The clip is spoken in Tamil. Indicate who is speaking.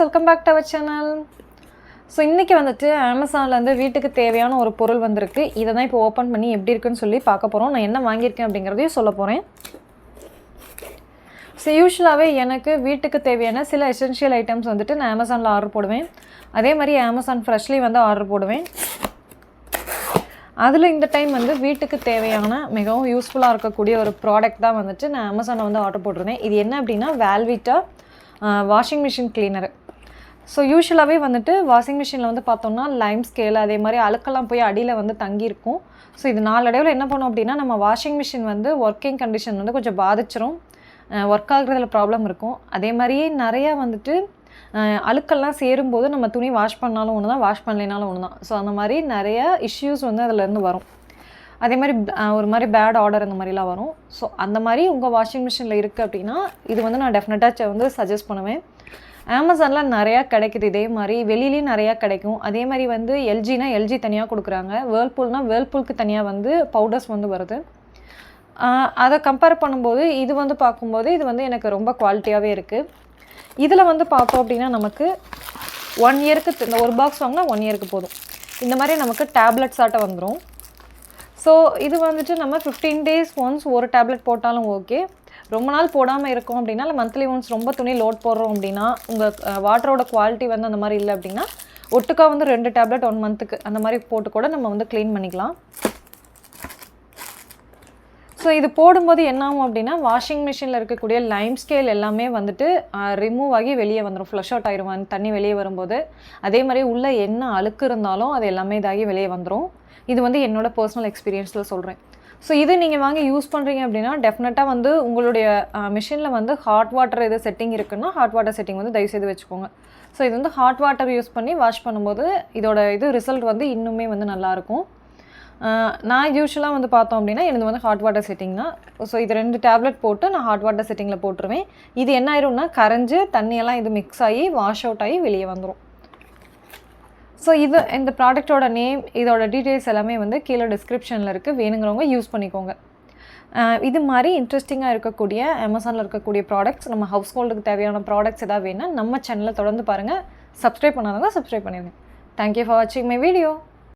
Speaker 1: Welcome back to our channel so இன்றைக்கி வந்துட்டு அமேசான்லேருந்து வீட்டுக்கு தேவையான ஒரு பொருள் வந்திருக்கு. இதை தான் இப்போ ஓப்பன் பண்ணி எப்படி இருக்குன்னு சொல்லி பார்க்க போகிறோம் நான் என்ன வாங்கியிருக்கேன் அப்படிங்கிறதையும் சொல்ல போகிறேன் ஸோ யூஸ்வலாகவே எனக்கு வீட்டுக்கு தேவையான சில எசென்ஷியல் ஐட்டம்ஸ் வந்துட்டு நான் அமேசானில் ஆர்டர் போடுவேன். அதே மாதிரி அமேசான் ஃப்ரெஷ்லி வந்து ஆர்டர் போடுவேன். அதில் இந்த டைம் வந்து வீட்டுக்கு தேவையான மிகவும் யூஸ்ஃபுல்லாக இருக்கக்கூடிய ஒரு ப்ராடக்ட் தான் வந்துட்டு நான் அமேசானில் வந்து ஆர்டர் போட்டிருந்தேன். இது என்ன அப்படின்னா வேல்விட்டா வாஷிங் மிஷின் கிளீனர் ஸோ யூஸ்வலாகவே வந்துட்டு வாஷிங் மிஷினில் வந்து பார்த்தோம்னா லைம் ஸ்கேல் அதே மாதிரி அழுக்கெல்லாம் போய் அடியில் வந்து தங்கியிருக்கும். ஸோ இது நாளடைவில் என்ன பண்ணோம் அப்படின்னா நம்ம வாஷிங் மிஷின் வந்து ஒர்க்கிங் கண்டிஷன் வந்து கொஞ்சம் பாதிச்சிரும். ஒர்க் ஆகுறதுல ப்ராப்ளம் இருக்கும். அதே மாதிரியே நிறையா வந்துட்டு அழுக்கெல்லாம் சேரும்போது நம்ம துணி வாஷ் பண்ணாலும் ஒன்று தான் வாஷ் பண்ணலைனாலும் ஒன்று தான் ஸோ அந்த மாதிரி நிறைய இஷ்யூஸ் வந்து அதுலேருந்து வரும். அதே மாதிரி ஒரு மாதிரி பேட் ஆர்டர் அந்த மாதிரிலாம் வரும். ஸோ அந்த மாதிரி உங்கள் வாஷிங் மிஷினில் இருக்குது அப்படின்னா இது வந்து நான் டெஃபினட்டாக வந்து சஜஸ்ட் பண்ணுவேன். அமேசானில் நிறையா கிடைக்குது. இதே மாதிரி வெளியிலையும் நிறையா கிடைக்கும். அதே மாதிரி வந்து எல்ஜினா எல்ஜி தனியாக கொடுக்குறாங்க. வேர்ல்பூல்னா வேர்ல்பூலுக்கு தனியாக வந்து பவுடர்ஸ் வந்து வருது. அதை கம்பேர் பண்ணும்போது இது வந்து பார்க்கும்போது இது வந்து எனக்கு ரொம்ப குவாலிட்டியாகவே இருக்குது இதில் வந்து பார்த்தோம் அப்படின்னா நமக்கு ஒன் இயருக்கு இந்த ஒரு பாக்ஸ் வாங்கினா ஒன் இயருக்கு போதும். இந்த மாதிரி நமக்கு டேப்லெட்ஸ் ஆட்ட வந்துடும் ஸோ இது வந்துட்டு நம்ம ஃபிஃப்டீன் டேஸ் ஒன்ஸ் ஒரு டேப்லெட் போட்டாலும் ஓகே ரொம்ப நாள் போடாமல் இருக்கோம் அப்படின்னா இல்லை மந்த்லி ஒன்ஸ் ரொம்ப துணி லோட் போடுறோம் அப்படின்னா உங்கள் வாட்டரோட குவாலிட்டி வந்து அந்த மாதிரி இல்லை அப்படின்னா ஒட்டுக்கா வந்து ரெண்டு டேப்லெட் ஒன் மந்த்துக்கு அந்த மாதிரி போட்டு கூட நம்ம வந்து க்ளீன் பண்ணிக்கலாம். ஸோ இது போடும்போது என்ன ஆகும் அப்படின்னா வாஷிங் மிஷினில் இருக்கக்கூடிய லைம் ஸ்கேல் எல்லாமே வந்துட்டு ரிமூவ் ஆகி வெளியே வந்துடும் ஃப்ளஷ் அவுட் ஆயிரும் தண்ணி வெளியே வரும்போது. அதே மாதிரி உள்ள என்ன அழுக்கு இருந்தாலும் அது எல்லாமே இதாகி வெளியே வந்துடும் இது வந்து என்னோடய பர்சனல் எக்ஸ்பீரியன்ஸில் சொல்கிறேன் ஸோ இது நீங்கள் வாங்கி யூஸ் பண்ணுறீங்க அப்படின்னா டெஃபினட்டாக வந்து உங்களுடைய மிஷினில் வந்து ஹாட் வாட்டர் எது செட்டிங் இருக்குன்னா ஹாட் வாட்டர் செட்டிங் வந்து தயவுசெய்து வச்சுக்கோங்க. ஸோ இது வந்து ஹாட் வாட்டர் யூஸ் பண்ணி வாஷ் பண்ணும்போது இதோட இது ரிசல்ட் வந்து இன்னுமே வந்து நல்லாயிருக்கும் நான் யூஸ்வலாக வந்து பார்த்தோம் அப்படின்னா எனக்கு வந்து ஹாட் வாட்டர் செட்டிங் தான். ஸோ இது ரெண்டு டேப்லெட் போட்டு நான் ஹாட் வாட்டர் செட்டிங்கில் போட்டுருவேன். இது என்ன ஆயிரும்னா கரைஞ்சு தண்ணியெல்லாம் இது மிக்ஸ் ஆகி வாஷ் அவுட் ஆகி வெளியே வந்துடும் ஸோ இது இந்த ப்ராடக்ட்டோட நேம் இதோட டீட்டெயில்ஸ் எல்லாமே வந்து கீழே டிஸ்கிரிப்ஷனில் இருக்குது வேணுங்கிறவங்க யூஸ் பண்ணிக்கோங்க. இது மாதிரி இன்ட்ரெஸ்டிங்காக இருக்கக்கூடிய அமேசானில் இருக்கக்கூடிய ப்ராடக்ட்ஸ் நம்ம ஹவுஸ் ஹோல்டுக்கு தேவையான ப்ராடக்ட்ஸ் ஏதாவது வேணால் நம்ம சேனலில் தொடர்ந்து பாருங்கள் சப்ஸ்கிரைப் பண்ணாதவங்க சப்ஸ்கிரைப் பண்ணிடுங்க. தேங்க்யூ ஃபார் வாட்சிங் மை வீடியோ